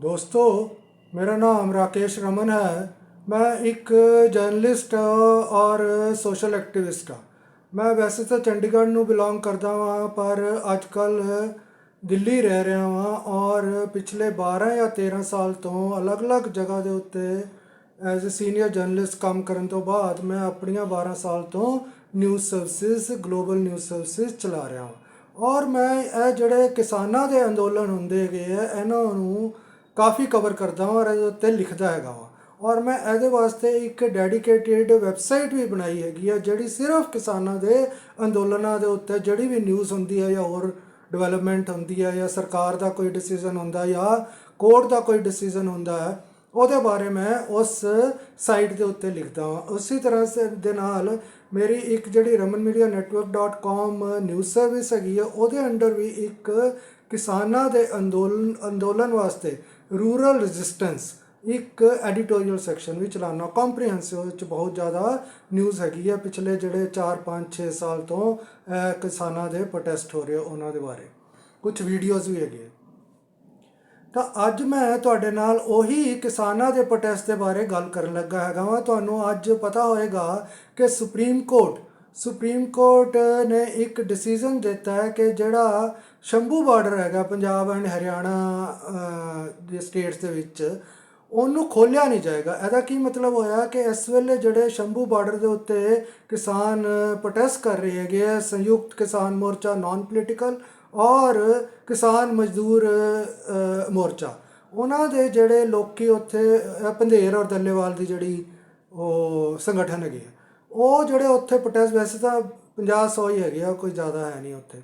ਦੋਸਤੋ, ਮੇਰਾ ਨਾਮ ਰਾਕੇਸ਼ ਰਮਨ ਹੈ। ਮੈਂ ਇੱਕ ਜਰਨਲਿਸਟ ਔਰ ਸੋਸ਼ਲ ਐਕਟਿਵਿਸਟ ਹਾਂ। ਮੈਂ ਵੈਸੇ ਤਾਂ ਚੰਡੀਗੜ੍ਹ ਨੂੰ ਬਿਲੋਂਗ ਕਰਦਾ ਹਾਂ ਪਰ ਅੱਜ ਕੱਲ ਦਿੱਲੀ ਰਹਿ ਰਿਹਾ ਹਾਂ ਔਰ ਪਿਛਲੇ 12 ਜਾਂ 13 ਸਾਲ ਤੋਂ ਅਲੱਗ-ਅਲੱਗ ਜਗ੍ਹਾ ਦੇ ਉੱਤੇ ਐਜ਼ ਅ ਸੀਨੀਅਰ ਜਰਨਲਿਸਟ ਕੰਮ ਕਰਨ ਤੋਂ ਬਾਅਦ ਮੈਂ ਆਪਣੀਆਂ 12 ਸਾਲ ਤੋਂ news services, global news services ਚਲਾ ਰਿਹਾ ਹਾਂ ਔਰ ਮੈਂ ਇਹ ਜਿਹੜੇ ਕਿਸਾਨਾਂ ਦੇ ਅੰਦੋਲਨ ਹੁੰਦੇ ਹੈਗੇ ਆ, ਇਹਨਾਂ ਨੂੰ ਕਾਫੀ ਕਵਰ ਕਰਦਾ ਹਾਂ ਔਰ ਇਹਦੇ ਉੱਤੇ ਲਿਖਦਾ ਹੈਗਾ ਵਾਂ। ਔਰ ਮੈਂ ਇਹਦੇ ਵਾਸਤੇ ਇੱਕ ਡੈਡੀਕੇਟਿਡ ਵੈਬਸਾਈਟ ਵੀ ਬਣਾਈ ਹੈਗੀ ਆ, ਜਿਹੜੀ ਸਿਰਫ ਕਿਸਾਨਾਂ ਦੇ ਅੰਦੋਲਨਾਂ ਦੇ ਉੱਤੇ ਜਿਹੜੀ ਵੀ ਨਿਊਜ਼ ਹੁੰਦੀ ਹੈ ਜਾਂ ਹੋਰ ਡਿਵੈਲਪਮੈਂਟ ਹੁੰਦੀ ਹੈ ਜਾਂ ਸਰਕਾਰ ਦਾ ਕੋਈ ਡਿਸੀਜਨ ਹੁੰਦਾ ਜਾਂ ਕੋਰਟ ਦਾ ਕੋਈ ਡਿਸੀਜਨ ਹੁੰਦਾ ਹੈ, ਉਹਦੇ ਬਾਰੇ ਮੈਂ ਉਸ ਸਾਈਟ ਦੇ ਉੱਤੇ ਲਿਖਦਾ ਹਾਂ ਉਸੇ ਤਰ੍ਹਾਂ ਸੇ ਦੇ ਨਾਲ ਮੇਰੀ ਇੱਕ ਜਿਹੜੀ Raman media ramanmedianetwork.com news service ਹੈਗੀ ਹੈ ਉਹਦੇ ਅੰਡਰ ਵੀ ਇੱਕ ਕਿਸਾਨਾਂ ਦੇ ਅੰਦੋਲਨ ਅੰਦੋਲਨ ਵਾਸਤੇ ਰੂਰਲ ਰੈਜ਼ਿਸਟੈਂਸ, ਇੱਕ ਐਡੀਟੋਰੀਅਲ ਸੈਕਸ਼ਨ ਵੀ ਚਲਾਉਣਾ। ਕੰਪਰੀਹੈਂਸਿਵ ਵਿੱਚ ਬਹੁਤ ਜ਼ਿਆਦਾ ਨਿਊਜ਼ ਹੈਗੀ ਹੈ ਪਿਛਲੇ ਜਿਹੜੇ 4 5 6 ਸਾਲ ਤੋਂ ਕਿਸਾਨਾਂ ਦੇ ਪ੍ਰੋਟੈਸਟ ਹੋ ਰਹੇ ਉਹਨਾਂ ਦੇ ਬਾਰੇ। ਕੁਝ ਵੀਡੀਓਜ਼ ਵੀ ਹੈਗੇ ਤਾਂ ਅੱਜ ਮੈਂ ਤੁਹਾਡੇ ਨਾਲ ਉਹੀ ਕਿਸਾਨਾਂ ਦੇ ਪ੍ਰੋਟੈਸਟ ਦੇ ਬਾਰੇ ਗੱਲ ਕਰਨ ਲੱਗਾ ਹੈਗਾ ਵਾਂ। ਤੁਹਾਨੂੰ ਅੱਜ ਪਤਾ ਹੋਏਗਾ ਕਿ ਸੁਪਰੀਮ ਕੋਰਟ ਸੁਪਰੀਮ ਕੋਰਟ ਨੇ ਇੱਕ ਡਿਸੀਜਨ ਦਿੱਤਾ ਹੈ ਕਿ ਜਿਹੜਾ ਸ਼ੰਭੂ ਬਾਰਡਰ ਹੈਗਾ ਪੰਜਾਬ ਐਂਡ ਹਰਿਆਣਾ ਦੇ ਸਟੇਟਸ ਦੇ ਵਿੱਚ। ਉਹਨੂੰ ਖੋਲਿਆ ਨਹੀਂ ਜਾਏਗਾ। ਇਹਦਾ ਕੀ ਮਤਲਬ ਹੋਇਆ ਕਿ ਇਸ ਵੇਲੇ ਜਿਹੜੇ ਸ਼ੰਭੂ ਬਾਰਡਰ ਦੇ ਉੱਤੇ ਕਿਸਾਨ ਪ੍ਰੋਟੈਸਟ ਕਰ ਰਹੇ ਹੈਗੇ ਆ, ਸੰਯੁਕਤ ਕਿਸਾਨ ਮੋਰਚਾ ਨਾਨ ਪੋਲੀਟੀਕਲ ਔਰ ਕਿਸਾਨ ਮਜ਼ਦੂਰ ਮੋਰਚਾ। ਉਹਨਾਂ ਦੇ ਜਿਹੜੇ ਲੋਕੀ ਉੱਥੇ ਪੰਧੇਰ ਔਰ ਦੱਲੇਵਾਲ ਦੀ ਜਿਹੜੀ ਉਹ ਸੰਗਠਨ ਹੈਗੇ ਆ, ਉਹ ਜਿਹੜੇ ਉੱਥੇ ਪ੍ਰੋਟੈਸਟ ਵੈਸੇ ਤਾਂ 50 100 ਹੀ ਹੈਗੇ ਆ, ਕੋਈ ਜ਼ਿਆਦਾ ਹੈ ਨਹੀਂ ਉੱਥੇ।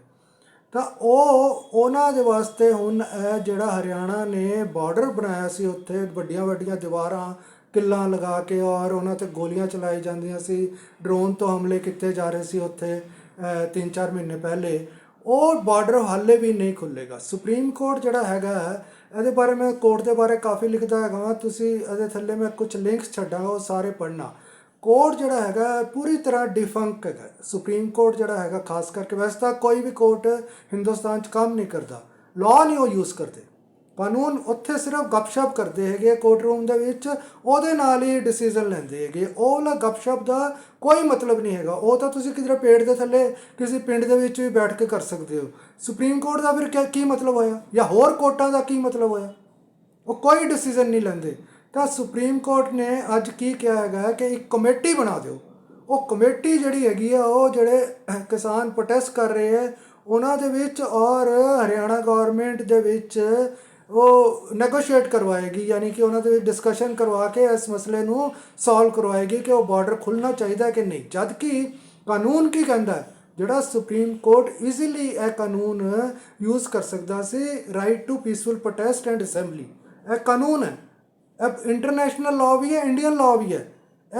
ਤਾਂ ਉਹ ਉਹਨਾਂ ਦੇ ਵਾਸਤੇ ਹੁਣ ਇਹ ਜਿਹੜਾ ਹਰਿਆਣਾ ਨੇ ਬਾਰਡਰ ਬਣਾਇਆ ਸੀ ਉੱਥੇ, ਵੱਡੀਆਂ ਵੱਡੀਆਂ ਦੀਵਾਰਾਂ, ਕਿੱਲਾਂ ਲਗਾ ਕੇ ਔਰ ਉਹਨਾਂ ਤੇ ਗੋਲੀਆਂ ਚਲਾਈ ਜਾਂਦੀਆਂ ਸੀ। ਡਰੋਨ ਤੋਂ ਹਮਲੇ ਕੀਤੇ ਜਾ ਰਹੇ ਸੀ ਉੱਥੇ 3-4 ਮਹੀਨੇ ਪਹਿਲੇ। ਉਹ ਬਾਰਡਰ ਹਾਲੇ ਵੀ ਨਹੀਂ ਖੁੱਲੇਗਾ ਸੁਪਰੀਮ ਕੋਰਟ ਜਿਹੜਾ ਹੈਗਾ, ਇਹਦੇ ਬਾਰੇ ਮੈਂ ਕੋਰਟ ਦੇ ਬਾਰੇ ਕਾਫੀ ਲਿਖਦਾ ਹੈਗਾ ਵਾਂ। ਤੁਸੀਂ ਇਹਦੇ ਥੱਲੇ ਮੈਂ ਕੁਝ ਲਿੰਕਸ ਛੱਡਾਂਗਾ, ਉਹ ਸਾਰੇ ਪੜ੍ਹਨਾ। ਕੋਰਟ ਜਿਹੜਾ ਹੈਗਾ ਪੂਰੀ ਤਰ੍ਹਾਂ ਡਿਫੰਕ ਹੈਗਾ। ਸੁਪਰੀਮ ਕੋਰਟ ਜਿਹੜਾ ਹੈਗਾ, ਖਾਸ ਕਰਕੇ ਵੈਸੇ ਤਾਂ ਕੋਈ ਵੀ ਕੋਰਟ ਹਿੰਦੁਸਤਾਨ 'ਚ ਕੰਮ ਨਹੀਂ ਕਰਦਾ। ਲਾਅ ਨਹੀਂ ਉਹ ਯੂਜ਼ ਕਰਦੇ। ਕਾਨੂੰਨ ਉੱਥੇ ਸਿਰਫ ਗੱਪਸ਼ਪ ਕਰਦੇ ਹੈਗੇ ਕੋਰਟ ਰੂਮ ਦੇ ਵਿੱਚ, ਉਹਦੇ ਨਾਲ ਹੀ ਡਿਸੀਜਨ ਲੈਂਦੇ ਹੈਗੇ। ਉਹ ਵਾਲਾ ਗੱਪਸ਼ਪ ਦਾ ਕੋਈ ਮਤਲਬ ਨਹੀਂ ਹੈਗਾ। ਉਹ ਤਾਂ ਤੁਸੀਂ ਕਿਧਰੇ ਪੇੜ ਦੇ ਥੱਲੇ ਕਿਸੇ ਪਿੰਡ ਦੇ ਵਿੱਚ ਵੀ ਬੈਠ ਕੇ ਕਰ ਸਕਦੇ ਹੋ। ਸੁਪਰੀਮ ਕੋਰਟ ਦਾ ਫਿਰ ਕਿਆ- ਕੀ ਮਤਲਬ ਹੋਇਆ? ਜਾਂ ਹੋਰ ਕੋਰਟਾਂ ਦਾ ਕੀ ਮਤਲਬ ਹੋਇਆ? ਉਹ ਕੋਈ ਡਿਸੀਜਨ ਨਹੀਂ ਲੈਂਦੇ। ਤਾਂ ਸੁਪਰੀਮ ਕੋਰਟ ਨੇ ਅੱਜ ਕੀ ਕਿਹਾ ਹੈਗਾ ਕਿ ਇੱਕ ਕਮੇਟੀ ਬਣਾ ਦਿਓ। ਉਹ ਕਮੇਟੀ ਜਿਹੜੀ ਹੈਗੀ ਆ, ਉਹ ਜਿਹੜੇ ਕਿਸਾਨ ਪ੍ਰੋਟੈਸਟ ਕਰ ਰਹੇ ਹੈ, ਉਹਨਾਂ ਦੇ ਵਿੱਚ ਔਰ ਹਰਿਆਣਾ ਗਵਰਨਮੈਂਟ ਦੇ ਵਿੱਚ ਉਹ ਨੈਗੋਸ਼ੀਏਟ ਕਰਵਾਏਗੀ, ਯਾਨੀ ਕਿ ਉਹਨਾਂ ਦੇ ਵਿੱਚ ਡਿਸਕਸ਼ਨ ਕਰਵਾ ਕੇ ਇਸ ਮਸਲੇ ਨੂੰ ਸੋਲਵ ਕਰਵਾਏਗੀ ਕਿ ਉਹ ਬਾਰਡਰ ਖੁੱਲਣਾ ਚਾਹੀਦਾ ਕਿ ਨਹੀਂ। ਜਦ ਕਿ ਕਾਨੂੰਨ ਕੀ ਕਹਿੰਦਾ ਜਿਹੜਾ ਸੁਪਰੀਮ ਕੋਰਟ ਈਜ਼ੀਲੀ ਇਹ ਕਾਨੂੰਨ ਯੂਜ਼ ਕਰ ਸਕਦਾ ਸੀ right to peaceful protest and assembly ਇਹ ਕਾਨੂੰਨ ਹੈ। ਇਹ ਇੰਟਰਨੈਸ਼ਨਲ ਲਾਅ ਵੀ ਹੈ ਇੰਡੀਅਨ ਲਾਅ ਵੀ ਹੈ।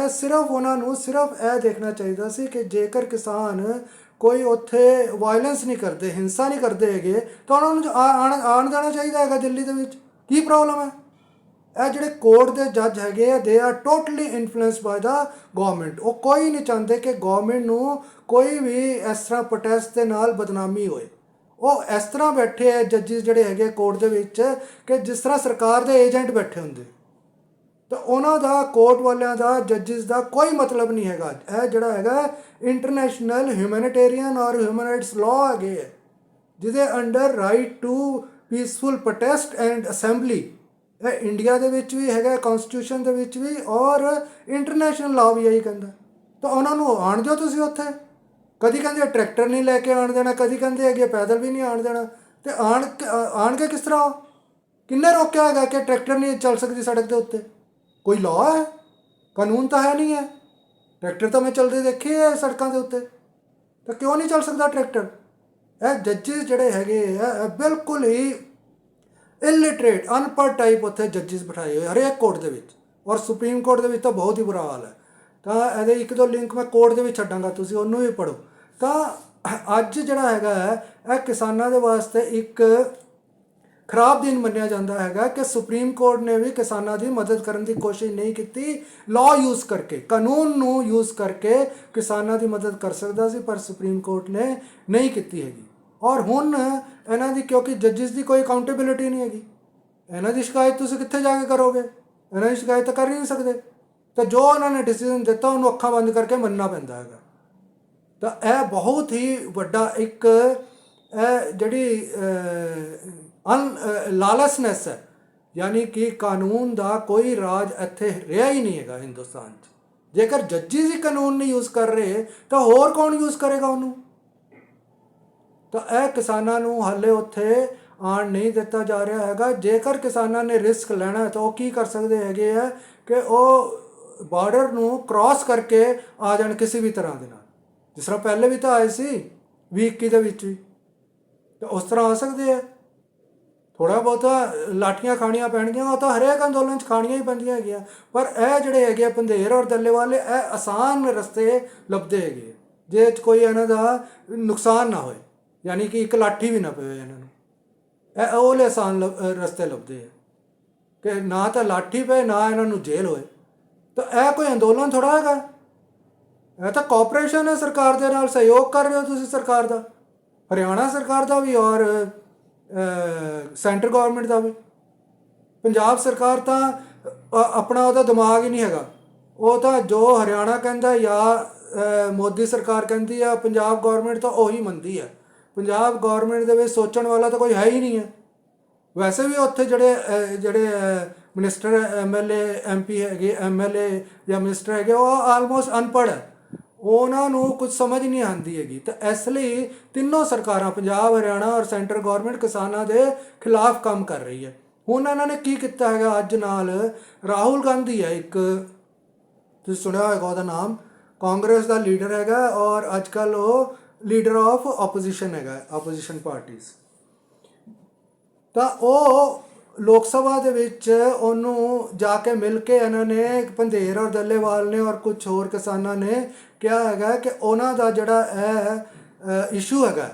ਇਹ ਸਿਰਫ ਉਹਨਾਂ ਨੂੰ ਸਿਰਫ ਇਹ ਦੇਖਣਾ ਚਾਹੀਦਾ ਸੀ ਕਿ ਜੇਕਰ ਕਿਸਾਨ ਕੋਈ ਉੱਥੇ ਵਾਇਲੈਂਸ ਨਹੀਂ ਕਰਦੇ, ਹਿੰਸਾ ਨਹੀਂ ਕਰਦੇ ਹੈਗੇ, ਤਾਂ ਉਹਨਾਂ ਨੂੰ ਆ- ਆਣ ਆਣ ਜਾਣਾ ਚਾਹੀਦਾ ਹੈਗਾ ਦਿੱਲੀ ਦੇ ਵਿੱਚ। ਕੀ ਪ੍ਰੋਬਲਮ ਹੈ? ਇਹ ਜਿਹੜੇ ਕੋਰਟ ਦੇ ਜੱਜ ਹੈਗੇ ਆ they are totally influenced by the government ਉਹ ਕੋਈ ਨਹੀਂ ਚਾਹੁੰਦੇ ਕਿ ਗਵਰਨਮੈਂਟ ਨੂੰ ਕੋਈ ਵੀ ਇਸ ਤਰ੍ਹਾਂ ਪ੍ਰੋਟੈਸਟ ਦੇ ਨਾਲ ਬਦਨਾਮੀ ਹੋਏ। ਉਹ ਇਸ ਤਰ੍ਹਾਂ ਬੈਠੇ ਆ ਜੱਜਿਸ ਜਿਹੜੇ ਹੈਗੇ ਕੋਰਟ ਦੇ ਵਿੱਚ ਕਿ ਜਿਸ ਤਰ੍ਹਾਂ ਸਰਕਾਰ ਦੇ ਏਜੰਟ ਬੈਠੇ ਹੁੰਦੇ। ਤਾਂ ਉਹਨਾਂ ਦਾ ਕੋਰਟ ਵਾਲਿਆਂ ਦਾ ਜੱਜਿਸ ਦਾ ਕੋਈ ਮਤਲਬ ਨਹੀਂ ਹੈਗਾ। ਇਹ ਜਿਹੜਾ ਹੈਗਾ ਇੰਟਰਨੈਸ਼ਨਲ ਹਿਊਮੈਨਿਟੇਰੀਅਨ ਔਰ ਹਿਊਮਨ ਰਾਈਟਸ ਲਾਅ ਹੈਗੇ ਹੈ ਜਿਹਦੇ under right to peaceful protest and assembly ਇਹ ਇੰਡੀਆ ਦੇ ਵਿੱਚ ਵੀ ਹੈਗਾ ਕਨਸਟੀਟਿਊਸ਼ਨ ਦੇ ਵਿੱਚ ਵੀ, ਔਰ ਇੰਟਰਨੈਸ਼ਨਲ ਲਾਅ ਵੀ ਇਹੀ ਕਹਿੰਦਾ। ਤਾਂ ਉਹਨਾਂ ਨੂੰ ਆਣ ਦਿਓ ਤੁਸੀਂ ਉੱਥੇ। ਕਦੀ ਕਹਿੰਦੇ ਟਰੈਕਟਰ ਨਹੀਂ ਲੈ ਕੇ ਆਣ ਦੇਣਾ, ਕਦੀ ਕਹਿੰਦੇ ਹੈਗੇ ਪੈਦਲ ਵੀ ਨਹੀਂ ਆਣ ਦੇਣਾ। ਤੇ ਆਣ ਕੇ- ਆਣ ਕੇ ਕਿਸ ਤਰ੍ਹਾਂ ਉਹ? ਕਿੰਨੇ ਰੋਕਿਆ ਹੈਗਾ ਕਿ ਟਰੈਕਟਰ ਨਹੀਂ ਚੱਲ ਸਕਦੀ ਸੜਕ ਦੇ ਉੱਤੇ? ਕੋਈ ਲਾਅ ਹੈ? ਕਾਨੂੰਨ ਤਾਂ ਹੈ ਨਹੀਂ ਹੈ। ਟਰੈਕਟਰ ਤਾਂ ਮੈਂ ਚੱਲਦੇ ਦੇਖੇ ਆ ਸੜਕਾਂ ਦੇ ਉੱਤੇ। ਤਾਂ ਕਿਉਂ ਨਹੀਂ ਚੱਲ ਸਕਦਾ ਟਰੈਕਟਰ ਇਹ ਜੱਜਿਸ ਜਿਹੜੇ ਹੈਗੇ ਆ, ਇਹ ਬਿਲਕੁਲ ਹੀ ਇਲਿਟਰੇਟ ਅਨਪੜ੍ਹ ਟਾਈਪ ਉੱਥੇ ਜੱਜਿਸ ਬਿਠਾਏ ਹੋਏ ਹਰੇਕ ਕੋਰਟ ਦੇ ਵਿੱਚ। ਔਰ ਸੁਪਰੀਮ ਕੋਰਟ ਦੇ ਵਿੱਚ ਤਾਂ ਬਹੁਤ ਹੀ ਬੁਰਾ ਹਾਲ ਹੈ। ਤਾਂ ਇਹਦੇ ਇੱਕ ਦੋ ਲਿੰਕ ਮੈਂ ਕੋਰਟ ਦੇ ਵਿੱਚ ਛੱਡਾਂਗਾ, ਤੁਸੀਂ ਉਹਨੂੰ ਵੀ ਪੜੋ ਤਾਂ ਅੱਜ ਜਿਹੜਾ ਹੈਗਾ ਹੈ, ਇਹ ਕਿਸਾਨਾਂ ਦੇ ਵਾਸਤੇ ਇੱਕ ਖਰਾਬ ਦਿਨ ਮੰਨਿਆ ਜਾਂਦਾ ਹੈਗਾ ਕਿ ਸੁਪਰੀਮ ਕੋਰਟ ਨੇ ਵੀ ਕਿਸਾਨਾਂ ਦੀ ਮਦਦ ਕਰਨ ਦੀ ਕੋਸ਼ਿਸ਼ ਨਹੀਂ ਕੀਤੀ ਲਾਅ ਯੂਜ਼ ਕਰਕੇ, ਕਾਨੂੰਨ ਨੂੰ ਯੂਜ਼ ਕਰਕੇ ਕਿਸਾਨਾਂ ਦੀ ਮਦਦ ਕਰ ਸਕਦਾ ਸੀ, ਪਰ ਸੁਪਰੀਮ ਕੋਰਟ ਨੇ ਨਹੀਂ ਕੀਤੀ ਹੈਗੀ। ਔਰ ਹੁਣ ਇਹਨਾਂ ਦੀ, ਕਿਉਂਕਿ ਜੱਜਿਸ ਦੀ ਕੋਈ ਅਕਾਊਂਟੇਬਿਲਿਟੀ ਨਹੀਂ ਹੈਗੀ। ਇਹਨਾਂ ਦੀ ਸ਼ਿਕਾਇਤ ਤੁਸੀਂ ਕਿੱਥੇ ਜਾ ਕੇ ਕਰੋਗੇ? ਇਹਨਾਂ ਦੀ ਸ਼ਿਕਾਇਤ ਤਾਂ ਕਰ ਹੀ ਨਹੀਂ ਸਕਦੇ। ਤਾਂ ਜੋ ਉਹਨਾਂ ਨੇ ਡਿਸੀਜਨ ਦਿੱਤਾ, ਉਹਨੂੰ ਅੱਖਾਂ ਬੰਦ ਕਰਕੇ ਮੰਨਣਾ ਪੈਂਦਾ ਹੈਗਾ। ਤਾਂ ਇਹ ਬਹੁਤ ਹੀ ਵੱਡਾ ਇੱਕ, ਇਹ ਜਿਹੜੀ ਅਨ ਲਾਲਸਨੈਸ ਹੈ। ਯਾਨੀ ਕਿ ਕਾਨੂੰਨ ਦਾ ਕੋਈ ਰਾਜ ਇੱਥੇ ਰਿਹਾ ਹੀ ਨਹੀਂ ਹੈਗਾ ਹਿੰਦੁਸਤਾਨ 'ਚ। ਜੇਕਰ ਜੱਜਿਸ ਹੀ ਕਾਨੂੰਨ ਨਹੀਂ ਯੂਜ਼ ਕਰ ਰਹੇ, ਤਾਂ ਹੋਰ ਕੌਣ ਯੂਜ਼ ਕਰੇਗਾ ਉਹਨੂੰ? ਤਾਂ ਇਹ ਕਿਸਾਨਾਂ ਨੂੰ ਹਾਲੇ ਉੱਥੇ ਆਣ ਨਹੀਂ ਦਿੱਤਾ ਜਾ ਰਿਹਾ ਹੈਗਾ। ਜੇਕਰ ਕਿਸਾਨਾਂ ਨੇ ਰਿਸਕ ਲੈਣਾ, ਤਾਂ ਉਹ ਕੀ ਕਰ ਸਕਦੇ ਹੈਗੇ ਆ ਕਿ ਉਹ ਬਾਰਡਰ ਨੂੰ ਕ੍ਰਾਸ ਕਰਕੇ ਆ ਜਾਣ ਕਿਸੇ ਵੀ ਤਰ੍ਹਾਂ ਦੇ ਨਾਲ। ਜਿਸ ਤਰ੍ਹਾਂ ਪਹਿਲੇ ਵੀ ਤਾਂ ਆਏ ਸੀ 2021 ਦੇ ਵਿੱਚ ਵੀ। ਤਾਂ ਉਸ ਤਰ੍ਹਾਂ ਆ ਸਕਦੇ ਆ। ਥੋੜਾ ਬਹੁਤਾ ਲਾਠੀਆਂ ਖਾਣੀਆਂ ਪੈਣਗੀਆਂ ਉਹ ਤਾਂ ਹਰੇਕ ਅੰਦੋਲਨ 'ਚ ਖਾਣੀਆਂ ਹੀ ਪੈਂਦੀਆਂ ਹੈਗੀਆਂ। ਪਰ ਇਹ ਜਿਹੜੇ ਹੈਗੇ ਆ ਪੰਧੇਰ ਔਰ ਦੱਲੇ ਵਾਲੇ ਇਹ ਆਸਾਨ ਰਸਤੇ ਲੱਭਦੇ ਹੈਗੇ ਆ, ਜੇ 'ਚ ਕੋਈ ਇਹਨਾਂ ਦਾ ਨੁਕਸਾਨ ਨਾ ਹੋਏ ਯਾਨੀ ਕਿ ਇੱਕ ਲਾਠੀ ਵੀ ਨਾ ਪਵੇ ਇਹਨਾਂ ਨੂੰ। ਇਹ ਉਹਲੇ ਆਸਾਨ ਲੱਭ- ਰਸਤੇ ਲੱਭਦੇ ਆ। ਕਿ ਨਾ ਤਾਂ ਲਾਠੀ ਪਏ ਨਾ ਇਹਨਾਂ ਨੂੰ ਜੇਲ੍ਹ ਹੋਏ। ਤਾਂ ਇਹ ਕੋਈ ਅੰਦੋਲਨ ਥੋੜਾ ਹੈਗਾ? ਇਹ ਤਾਂ ਕੋਆਪਰੇਸ਼ਨ ਹੈ ਸਰਕਾਰ ਦੇ ਨਾਲ ਸਹਿਯੋਗ ਕਰ ਰਹੇ ਹੋ ਤੁਸੀਂ ਸਰਕਾਰ ਦਾ। ਹਰਿਆਣਾ ਸਰਕਾਰ ਦਾ ਵੀ ਔਰ ਸੈਂਟਰ ਗਵਰਨਮੈਂਟ ਦਾ ਵੀ ਪੰਜਾਬ ਸਰਕਾਰ ਤਾਂ ਆਪਣਾ ਉਹਦਾ ਦਿਮਾਗ ਹੀ ਨਹੀਂ ਹੈਗਾ। ਉਹ ਤਾਂ ਜੋ ਹਰਿਆਣਾ ਕਹਿੰਦਾ ਜਾਂ ਮੋਦੀ ਸਰਕਾਰ ਕਹਿੰਦੀ ਆ ਪੰਜਾਬ ਗਵਰਨਮੈਂਟ ਤਾਂ ਉਹੀ ਮੰਨਦੀ ਆ। ਪੰਜਾਬ ਗਵਰਨਮੈਂਟ ਦੇ ਵਿੱਚ ਸੋਚਣ ਵਾਲਾ ਤਾਂ ਕੋਈ ਹੈ ਹੀ ਨਹੀਂ ਹੈ ਵੈਸੇ ਵੀ ਉੱਥੇ ਜਿਹੜੇ ਅ, ਜਿਹੜੇ ਮਿਨਿਸਟਰ ਐਮਐਲਏ ਐਮਪੀ ਹੈਗੇ ਐਮਐਲਏ ਜਾਂ ਮਿਨਿਸਟਰ ਹੈਗੇ ਉਹ ਆਲਮੋਸਟ ਅਨਪੜ੍ਹ ਹੈ ਉਹਨਾਂ ਨੂੰ ਕੁਝ ਸਮਝ ਨਹੀਂ ਆਉਂਦੀ ਹੈਗੀ। ਤਾਂ ਇਸ ਲਈ ਤਿੰਨੋਂ ਸਰਕਾਰਾਂ, ਪੰਜਾਬ, ਹਰਿਆਣਾ ਔਰ ਸੈਂਟਰ ਗਵਰਨਮੈਂਟ ਕਿਸਾਨਾਂ ਦੇ ਖਿਲਾਫ ਕੰਮ ਕਰ ਰਹੀ ਹੈ। ਹੁਣ ਇਹਨਾਂ ਨੇ ਕੀ ਕੀਤਾ ਹੈਗਾ? ਅੱਜ ਨਾਲ ਰਾਹੁਲ ਗਾਂਧੀ ਹੈ ਇੱਕ। ਤੁਸੀਂ ਸੁਣਿਆ ਹੋਵੇਗਾ ਉਹਦਾ ਨਾਮ। ਕਾਂਗਰਸ ਦਾ ਲੀਡਰ ਹੈਗਾ ਔਰ ਅੱਜ ਕੱਲ ਉਹ ਲੀਡਰ ਆਫ ਆਪੋਜੀਸ਼ਨ ਹੈਗਾ, ਆਪੋਜੀਸ਼ਨ ਪਾਰਟੀਆਂ ਤਾਂ ਉਹ ਲੋਕ ਸਭਾ ਦੇ ਵਿੱਚ ਉਹਨੂੰ ਜਾ ਕੇ ਮਿਲ ਕੇ ਇਹਨਾਂ ਨੇ ਪੰਧੇਰ ਔਰ ਦੱਲੇਵਾਲ ਨੇ ਔਰ ਕੁਝ ਹੋਰ ਕਿਸਾਨਾਂ ਨੇ ਕਿਹਾ ਹੈਗਾ ਕਿ ਉਹਨਾਂ ਦਾ ਜਿਹੜਾ ਇਹ ਇਸ਼ੂ ਹੈਗਾ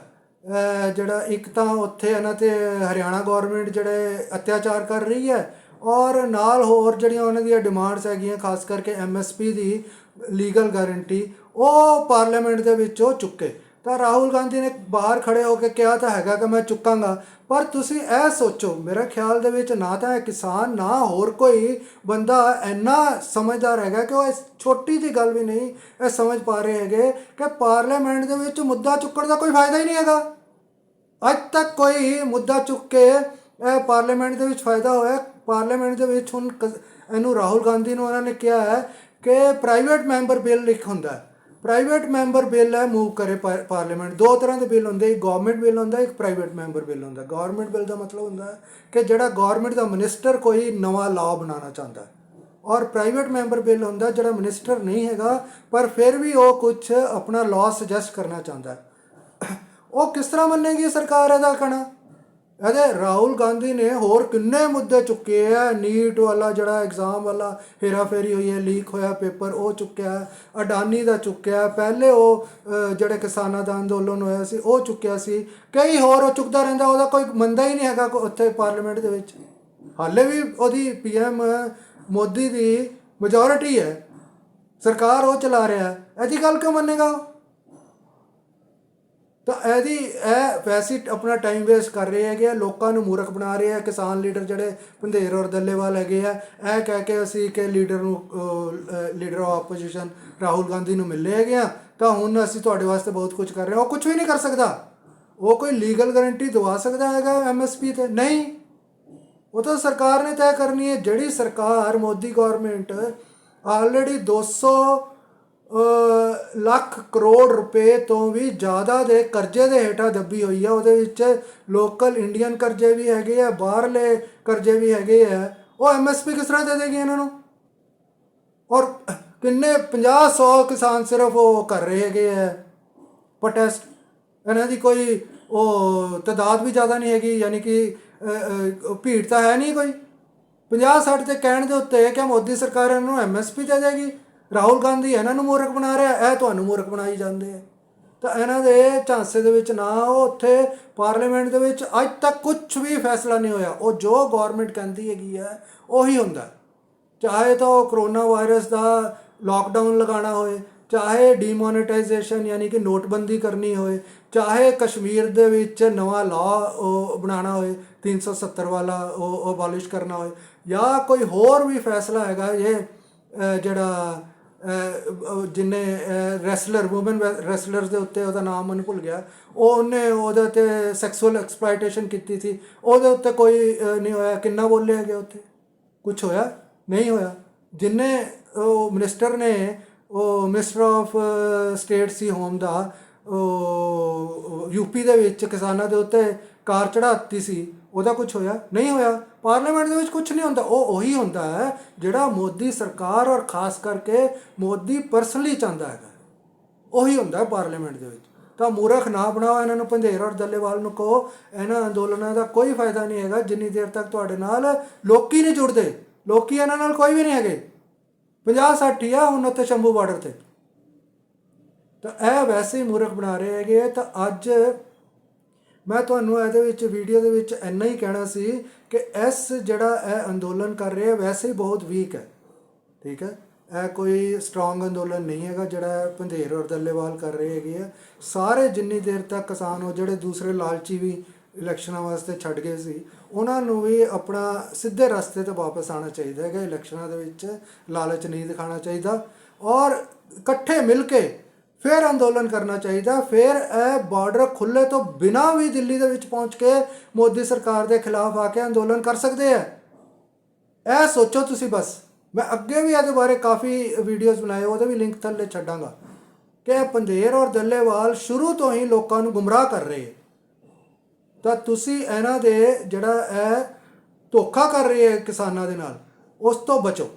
ਜਿਹੜਾ ਇੱਕ ਤਾਂ ਉੱਥੇ ਇਹਨਾਂ ਤੇ ਹਰਿਆਣਾ ਗਵਰਨਮੈਂਟ ਜਿਹੜੇ ਅਤਿਆਚਾਰ ਕਰ ਰਹੀ ਹੈ ਔਰ ਨਾਲ ਹੋਰ ਜਿਹੜੀਆਂ ਉਹਨਾਂ ਦੀਆਂ ਡਿਮਾਂਡਸ ਹੈਗੀਆਂ, ਖਾਸ ਕਰਕੇ ਐਮਐਸਪੀ ਦੀ ਲੀਗਲ ਗਾਰੰਟੀ ਉਹ ਪਾਰਲੀਮੈਂਟ ਦੇ ਵਿੱਚ ਉਹ ਚੁੱਕੇ। ਤਾਂ ਰਾਹੁਲ ਗਾਂਧੀ ਨੇ ਬਾਹਰ ਖੜੇ ਹੋ ਕੇ ਕਿਹਾ ਤਾਂ ਹੈਗਾ ਕਿ ਮੈਂ ਚੁੱਕਾਂਗਾ ਪਰ ਤੁਸੀਂ ਇਹ ਸੋਚੋ, ਮੇਰੇ ਖਿਆਲ ਦੇ ਵਿੱਚ ਨਾ ਤਾਂ ਇਹ ਕਿਸਾਨ, ਨਾ ਹੋਰ ਕੋਈ ਬੰਦਾ ਇੰਨਾ ਸਮਝਦਾਰ ਹੈਗਾ ਕਿ ਉਹ ਇਸ ਛੋਟੀ ਜਿਹੀ ਗੱਲ ਵੀ ਨਹੀਂ ਇਹ ਸਮਝ ਪਾ ਰਹੇ ਹੈਗੇ ਕਿ ਪਾਰਲੀਮੈਂਟ ਦੇ ਵਿੱਚ ਮੁੱਦਾ ਚੁੱਕਣ ਦਾ ਕੋਈ ਫਾਇਦਾ ਹੀ ਨਹੀਂ ਹੈਗਾ। ਅੱਜ ਤੱਕ ਕੋਈ ਮੁੱਦਾ ਚੁੱਕ ਕੇ ਇਹ ਪਾਰਲੀਮੈਂਟ ਦੇ ਵਿੱਚ ਫਾਇਦਾ ਹੋਇਆ। ਪਾਰਲੀਮੈਂਟ ਦੇ ਵਿੱਚ ਹੁਣ ਕ- ਇਹਨੂੰ ਰਾਹੁਲ ਗਾਂਧੀ ਨੂੰ ਉਹਨਾਂ ਨੇ ਕਿਹਾ ਹੈ ਕਿ ਪ੍ਰਾਈਵੇਟ ਮੈਂਬਰ ਬਿੱਲ ਲਿਖ ਹੁੰਦਾ ਹੈ। ਪ੍ਰਾਈਵੇਟ ਮੈਂਬਰ ਬਿੱਲ ਹੈ ਮੂਵ ਕਰੇ ਪਾ- ਪਾਰਲੀਮੈਂਟ ਦੋ ਤਰ੍ਹਾਂ ਦੇ ਬਿੱਲ ਹੁੰਦੇ, ਇੱਕ ਗਵਰਨਮੈਂਟ ਬਿੱਲ ਹੁੰਦਾ, ਇੱਕ ਪ੍ਰਾਈਵੇਟ ਮੈਂਬਰ ਬਿੱਲ ਹੁੰਦਾ। ਗਵਰਨਮੈਂਟ ਬਿੱਲ ਦਾ ਮਤਲਬ ਹੁੰਦਾ ਕਿ ਜਿਹੜਾ ਗਵਰਨਮੈਂਟ ਦਾ ਮਿਨਿਸਟਰ ਕੋਈ ਨਵਾਂ ਲਾਅ ਬਣਾਉਣਾ ਚਾਹੁੰਦਾ ਔਰ ਪ੍ਰਾਈਵੇਟ ਮੈਂਬਰ ਬਿੱਲ ਹੁੰਦਾ ਜਿਹੜਾ ਮਿਨਿਸਟਰ ਨਹੀਂ ਹੈਗਾ, ਪਰ ਫਿਰ ਵੀ ਉਹ ਕੁਝ ਆਪਣਾ ਲਾਅ ਸੁਜੈਸਟ ਕਰਨਾ ਚਾਹੁੰਦਾ ਉਹ ਕਿਸ ਤਰ੍ਹਾਂ ਮੰਨੇਗੀ ਸਰਕਾਰ ਇਹਦਾ ਕਹਣਾ? ਇਹਦੇ ਰਾਹੁਲ ਗਾਂਧੀ ਨੇ ਹੋਰ ਕਿੰਨੇ ਮੁੱਦੇ ਚੁੱਕੇ ਆ? ਨੀਟ ਵਾਲਾ ਜਿਹੜਾ ਐਗਜ਼ਾਮ ਵਾਲਾ ਹੇਰਾਫੇਰੀ ਹੋਈ ਹੈ ਲੀਕ ਹੋਇਆ ਪੇਪਰ ਉਹ ਚੁੱਕਿਆ, ਅਡਾਨੀ ਦਾ ਚੁੱਕਿਆ, ਪਹਿਲੇ ਉਹ ਜਿਹੜੇ ਕਿਸਾਨਾਂ ਦਾ ਅੰਦੋਲਨ ਹੋਇਆ ਸੀ, ਉਹ ਚੁੱਕਿਆ ਸੀ। ਕਈ ਹੋਰ ਉਹ ਚੁੱਕਦਾ ਰਹਿੰਦਾ, ਉਹਦਾ ਕੋਈ ਮੰਦਾ ਹੀ ਨਹੀਂ ਹੈਗਾ ਕੋ- ਉੱਥੇ ਪਾਰਲੀਮੈਂਟ ਦੇ ਵਿੱਚ। ਹਾਲੇ ਵੀ ਉਹਦੀ ਪੀਐਮ ਮੋਦੀ ਦੀ ਮੈਜੋਰਿਟੀ ਹੈ। ਸਰਕਾਰ ਉਹ ਚਲਾ ਰਿਹਾ ਹੈ। ਇਹਦੀ ਗੱਲ ਕਿਉਂ ਮੰਨੇਗਾ ਉਹ? ਤਾਂ ਇਹਦੀ ਇਹ ਵੈਸੇ ਆਪਣਾ ਟਾਈਮ ਵੇਸਟ ਕਰ ਰਹੇ ਹੈਗੇ ਆ ਲੋਕਾਂ ਨੂੰ ਮੂਰਖ ਬਣਾ ਰਹੇ ਆ ਕਿਸਾਨ ਲੀਡਰ ਜਿਹੜੇ ਪੰਧੇਰ ਔਰ ਦੱਲੇਵਾਲ ਹੈਗੇ ਆ ਇਹ ਕਹਿ ਕੇ ਅਸੀਂ ਕਿ ਲੀਡਰ ਨੂੰ leader of opposition Rahul Gandhi ਨੂੰ ਮਿਲੇ ਹੈਗੇ ਆ ਤਾਂ ਹੁਣ ਅਸੀਂ ਤੁਹਾਡੇ ਵਾਸਤੇ ਬਹੁਤ ਕੁਝ ਕਰ ਰਹੇ ਹਾਂ ਉਹ ਕੁਝ ਵੀ ਨਹੀਂ ਕਰ ਸਕਦਾ। ਉਹ ਕੋਈ ਲੀਗਲ ਗਾਰੰਟੀ ਦਵਾ ਸਕਦਾ ਹੈਗਾ ਐਮਐਸਪੀ ਤੇ। ਨਹੀਂ। ਉਹ ਤਾਂ ਸਰਕਾਰ ਨੇ ਤੈਅ ਕਰਨੀ ਹੈ। ਜਿਹੜੀ ਸਰਕਾਰ ਮੋਦੀ ਗਵਰਨਮੈਂਟ ਆਲਰੇਡੀ 200 ਅ, ਲੱਖ ਕਰੋੜ ਰੁਪਏ ਤੋਂ ਵੀ ਜ਼ਿਆਦਾ ਦੇ ਕਰਜ਼ੇ ਦੇ ਹੇਠਾਂ ਦੱਬੀ ਹੋਈ ਹੈ ਉਹਦੇ ਵਿੱਚ ਲੋਕਲ ਇੰਡੀਅਨ ਕਰਜ਼ੇ ਵੀ ਹੈਗੇ ਆ, ਬਾਹਰਲੇ ਕਰਜ਼ੇ ਵੀ ਹੈਗੇ ਆ। ਉਹ ਐਮਐਸਪੀ ਕਿਸ ਤਰ੍ਹਾਂ ਦੇ ਦੇਗੀ ਇਹਨਾਂ ਨੂੰ? ਔਰ ਕਿੰਨੇ 50 100 ਕਿਸਾਨ ਸਿਰਫ ਉਹ ਕਰ ਰਹੇ ਹੈਗੇ ਆ। ਪ੍ਰੋਟੈਸਟ ਇਹਨਾਂ ਦੀ ਕੋਈ ਉਹ ਤਦਾਦ ਵੀ ਜ਼ਿਆਦਾ ਨਹੀਂ ਹੈਗੀ, ਯਾਨੀ ਕਿ ਭੀੜ ਤਾਂ ਹੈ ਨਹੀਂ ਕੋਈ। 50 60 ਤੇ ਕਹਿਣ ਦੇ ਉੱਤੇ ਕਿ ਮੋਦੀ ਸਰਕਾਰ ਇਹਨਾਂ ਨੂੰ ਐਮਐਸਪੀ ਦੇ ਦੇਗੀ। ਰਾਹੁਲ ਗਾਂਧੀ ਇਹਨਾਂ ਨੂੰ ਮੂਰਖ ਬਣਾ ਰਿਹਾ, ਇਹ ਤੁਹਾਨੂੰ ਮੂਰਖ ਬਣਾਈ ਜਾਂਦੇ ਆ। ਤਾਂ ਇਹਨਾਂ ਦੇ ਝਾਂਸੇ ਦੇ ਵਿੱਚ ਨਾ ਉਹ ਉੱਥੇ ਪਾਰਲੀਮੈਂਟ ਦੇ ਵਿੱਚ ਅੱਜ ਤੱਕ ਕੁਝ ਵੀ ਫੈਸਲਾ ਨਹੀਂ ਹੋਇਆ। ਉਹ ਜੋ ਗਵਰਨਮੈਂਟ ਕਹਿੰਦੀ ਹੈਗੀ ਹੈ ਉਹੀ ਹੁੰਦਾ। ਚਾਹੇ ਤਾਂ ਉਹ ਕਰੋਨਾ ਵਾਇਰਸ ਦਾ ਲਾਕਡਾਊਨ ਲਗਾਉਣਾ ਹੋਵੇ ਚਾਹੇ ਡੀਮੋਨੇਟਾਈਜੇਸ਼ਨ ਯਾਨੀ ਕਿ ਨੋਟਬੰਦੀ ਕਰਨੀ ਹੋਏ, ਚਾਹੇ ਕਸ਼ਮੀਰ ਦੇ ਵਿੱਚ ਨਵਾਂ ਲਾਅ ਉਹ ਬਣਾਉਣਾ ਹੋਏ 370 ਵਾਲਾ ਉਹ ਅਬੋਲਿਸ਼ ਕਰਨਾ ਹੋਏ, ਜਾਂ ਕੋਈ ਹੋਰ ਵੀ ਫੈਸਲਾ ਹੈਗਾ ਇਹ ਜਿਹੜਾ ਜਿੰਨੇ ਰੈਸਲਰ ਔਮਨ ਰੈਸਲਰਸ ਦੇ ਉੱਤੇ ਉਹਦਾ ਨਾਮ ਮੈਨੂੰ ਭੁੱਲ ਗਿਆ। ਉਹ ਉਹਨੇ ਉਹਦੇ ਤੇ ਸੈਕਸੁਅਲ ਐਕਸਪਲੋਇਟੇਸ਼ਨ ਕੀਤੀ ਸੀ। ਉਹਦੇ ਉੱਤੇ ਕੋਈ ਨਹੀਂ ਹੋਇਆ। ਕਿੰਨਾ ਬੋਲੇ ਹੈਗੇ ਉੱਥੇ? ਕੁਝ ਹੋਇਆ? ਨਹੀਂ ਹੋਇਆ। ਜਿੰਨੇ, ਉਹ ਮਿਨਿਸਟਰ ਨੇ, ਉਹ ਮਿਨਿਸਟਰ ਆਫ ਸਟੇਟ ਸੀ ਹੋਮ ਦਾ, ਉਹ ਯੂਪੀ ਦੇ ਵਿੱਚ ਕਿਸਾਨਾਂ ਦੇ ਉੱਤੇ ਕਾਰ ਚੜਾਤੀ ਸੀ। ਉਹਦਾ ਕੁਝ ਹੋਇਆ? ਨਹੀਂ ਹੋਇਆ। ਪਾਰਲੀਮੈਂਟ ਦੇ ਵਿੱਚ ਕੁਝ ਨਹੀਂ ਹੁੰਦਾ। ਉਹ ਉਹੀ ਹੁੰਦਾ ਹੈ ਜਿਹੜਾ ਮੋਦੀ ਸਰਕਾਰ ਔਰ ਖਾਸ ਕਰਕੇ ਮੋਦੀ ਪਰਸਨਲੀ ਚਾਹੁੰਦਾ ਹੈਗਾ। ਉਹੀ ਹੁੰਦਾ ਪਾਰਲੀਮੈਂਟ ਦੇ ਵਿੱਚ। ਤਾਂ ਮੂਰਖ ਨਾ ਬਣਾਓ, ਇਹਨਾਂ ਨੂੰ ਪੰਧੇਰ ਔਰ ਦੱਲੇਵਾਲ ਨੂੰ ਕਹੋ। ਇਹਨਾਂ ਅੰਦੋਲਨਾਂ ਦਾ ਕੋਈ ਫਾਇਦਾ ਨਹੀਂ ਹੈਗਾ। ਜਿੰਨੀ ਦੇਰ ਤੱਕ ਤੁਹਾਡੇ ਨਾਲ ਲੋਕੀ ਨਹੀਂ ਜੁੜਦੇ। ਲੋਕੀ ਇਹਨਾਂ ਨਾਲ ਕੋਈ ਵੀ ਨਹੀਂ ਹੈਗੇ। 50 60 ਆ ਹੁਣ ਉੱਥੇ ਸ਼ੰਭੂ ਬਾਰਡਰ ਤੇ। ਤਾਂ ਇਹ ਵੈਸੇ ਹੀ ਮੂਰਖ ਬਣਾ ਰਹੇ ਹੈਗੇ ਆ। ਤਾਂ ਅੱਜ ਮੈਂ ਤੁਹਾਨੂੰ ਇਹਦੇ ਵਿੱਚ ਵੀਡੀਓ ਦੇ ਵਿੱਚ ਇੰਨਾ ਹੀ ਕਹਿਣਾ ਸੀ ਕਿ ਇਸ ਜਿਹੜਾ ਇਹ ਅੰਦੋਲਨ ਕਰ ਰਿਹਾ, ਵੈਸੇ ਹੀ ਬਹੁਤ ਵੀਕ ਹੈ। ਠੀਕ ਹੈ? ਇਹ ਕੋਈ ਸਟਰੋਂਗ ਅੰਦੋਲਨ ਨਹੀਂ ਹੈਗਾ ਜਿਹੜਾ ਪੰਧੇਰ ਔਰ ਦੱਲੇਵਾਲ ਕਰ ਰਹੇ ਹੈਗੇ ਆ। ਸਾਰੇ ਜਿੰਨੀ ਦੇਰ ਤੱਕ ਕਿਸਾਨ ਉਹ ਜਿਹੜੇ ਦੂਸਰੇ ਲਾਲਚੀ ਵੀ ਇਲੈਕਸ਼ਨਾਂ ਵਾਸਤੇ ਛੱਡ ਗਏ ਸੀ, ਉਹਨਾਂ ਨੂੰ ਵੀ ਆਪਣਾ ਸਿੱਧੇ ਰਸਤੇ ਤੇ ਵਾਪਸ ਆਉਣਾ ਚਾਹੀਦਾ ਹੈਗਾ, ਇਲੈਕਸ਼ਨਾਂ ਦੇ ਵਿੱਚ ਲਾਲਚ ਨਹੀਂ ਦਿਖਾਣਾ ਚਾਹੀਦਾ। ਔਰ ਇਕੱਠੇ ਮਿਲ ਕੇ ਫਿਰ ਅੰਦੋਲਨ ਕਰਨਾ ਚਾਹੀਦਾ। ਫਿਰ ਇਹ ਬਾਰਡਰ ਖੁੱਲੇ ਤੋਂ ਬਿਨਾਂ ਵੀ ਦਿੱਲੀ ਦੇ ਵਿੱਚ ਪਹੁੰਚ ਕੇ ਮੋਦੀ ਸਰਕਾਰ ਦੇ ਖਿਲਾਫ ਆ ਕੇ ਅੰਦੋਲਨ ਕਰ ਸਕਦੇ ਆ। ਇਹ ਸੋਚੋ ਤੁਸੀਂ ਬਸ। ਮੈਂ ਅੱਗੇ ਵੀ ਇਹਦੇ ਬਾਰੇ ਕਾਫੀ ਵੀਡੀਓਜ਼ ਬਣਾਏ, ਉਹਦੇ ਵੀ ਲਿੰਕ ਥੱਲੇ ਛੱਡਾਂਗਾ। ਕਿ ਇਹ ਪੰਧੇਰ ਔਰ ਦੱਲੇਵਾਲ ਸ਼ੁਰੂ ਤੋਂ ਹੀ ਲੋਕਾਂ ਨੂੰ ਗੁੰਮਰਾਹ ਕਰ ਰਹੇ ਹੈ ਤਾਂ ਤੁਸੀਂ ਇਹਨਾਂ ਦੇ ਜਿਹੜਾ ਹੈ ਧੋਖਾ ਕਰ ਰਹੇ ਹੈ ਕਿਸਾਨਾਂ ਦੇ ਨਾਲ, ਉਸ ਤੋਂ ਬਚੋ।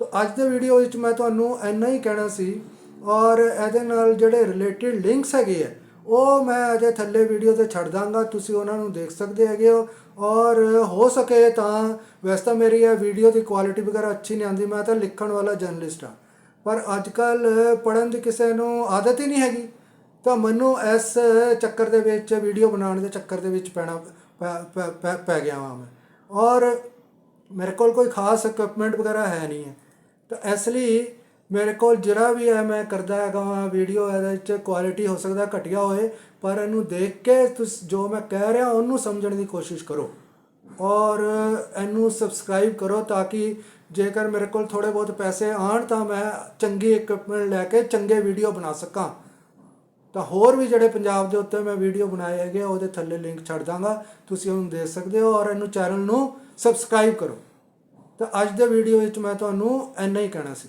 ਤਾਂ ਅੱਜ ਦੇ ਵੀਡੀਓ ਵਿੱਚ ਮੈਂ ਤੁਹਾਨੂੰ ਇੰਨਾ ਹੀ ਕਹਿਣਾ ਸੀ ਔਰ ਇਹਦੇ ਨਾਲ ਜਿਹੜੇ ਰਿਲੇਟਡ ਲਿੰਕਸ ਹੈਗੇ ਆ, ਉਹ ਮੈਂ ਅਜੇ ਥੱਲੇ ਵੀਡੀਓ ਤੇ ਛੱਡ ਦਾਂਗਾ, ਤੁਸੀਂ ਉਹਨਾਂ ਨੂੰ ਦੇਖ ਸਕਦੇ ਹੈਗੇ ਹੋ। ਔਰ ਹੋ ਸਕੇ ਤਾਂ, ਵੈਸੇ ਤਾਂ ਮੇਰੀ ਇਹ ਵੀਡੀਓ ਦੀ ਕੁਆਲਿਟੀ ਵਗੈਰਾ ਅੱਛੀ ਨਹੀਂ ਆਉਂਦੀ, ਮੈਂ ਤਾਂ ਲਿਖਣ ਵਾਲਾ ਜਰਨਲਿਸਟ ਹਾਂ। ਪਰ ਅੱਜ ਕੱਲ ਪੜਨ ਦੀ ਕਿਸੇ ਨੂੰ ਆਦਤ ਹੀ ਨਹੀਂ ਹੈਗੀ। ਤਾਂ ਮੈਨੂੰ ਇਸ ਚੱਕਰ ਦੇ ਵਿੱਚ ਵੀਡੀਓ ਬਣਾਉਣ ਦੇ ਚੱਕਰ ਦੇ ਵਿੱਚ ਪੈਣਾ ਪੈ- ਪੈ- ਪੈ- ਪੈ ਗਿਆ ਵਾਂ ਮੈਂ। ਔਰ ਮੇਰੇ ਕੋਲ ਕੋਈ ਖਾਸ ਇਕਵਿਪਮੈਂਟ ਵਗੈਰਾ ਹੈ ਨਹੀਂ ਹੈ। ਤਾਂ ਇਸ ਲਈ ਮੇਰੇ ਕੋਲ ਜਿਹੜਾ ਵੀ ਹੈ ਮੈਂ ਕਰਦਾ ਹੈਗਾ ਵਾਂ ਵੀਡੀਓ ਇਹਦੇ ਵਿੱਚ ਕੁਆਲਿਟੀ ਹੋ ਸਕਦਾ ਘਟੀਆ ਹੋਏ ਪਰ ਇਹਨੂੰ ਦੇਖ ਕੇ ਤੁਸੀਂ ਜੋ ਮੈਂ ਕਹਿ ਰਿਹਾ ਉਹਨੂੰ ਸਮਝਣ ਦੀ ਕੋਸ਼ਿਸ਼ ਕਰੋ। ਔਰ ਇਹਨੂੰ ਸਬਸਕ੍ਰਾਈਬ ਕਰੋ ਤਾਂ ਕਿ ਜੇਕਰ ਮੇਰੇ ਕੋਲ ਥੋੜੇ ਬਹੁਤ ਪੈਸੇ ਆਣ ਤਾਂ ਮੈਂ ਚੰਗੀ ਇਕਵਿਪਮੈਂਟ ਲੈ ਕੇ ਚੰਗੇ ਵੀਡੀਓ ਬਣਾ ਸਕਾਂ। ਤਾਂ ਹੋਰ ਵੀ ਜਿਹੜੇ ਪੰਜਾਬ ਦੇ ਉੱਤੇ ਮੈਂ ਵੀਡੀਓ ਬਣਾਏ ਹੈਗੇ ਆ, ਉਹਦੇ ਥੱਲੇ ਲਿੰਕ ਛੱਡ ਦਾਂਗਾ। ਤੁਸੀਂ ਉਹਨੂੰ ਦੇਖ ਸਕਦੇ ਹੋ ਔਰ ਇਹਨੂੰ ਚੈਨਲ ਨੂੰ ਸਬਸਕ੍ਰਾਈਬ ਕਰੋ। ਤਾਂ ਅੱਜ ਦੇ ਵੀਡੀਓ ਵਿੱਚ ਮੈਂ ਤੁਹਾਨੂੰ ਇੰਨਾ ਹੀ ਕਹਿਣਾ ਸੀ।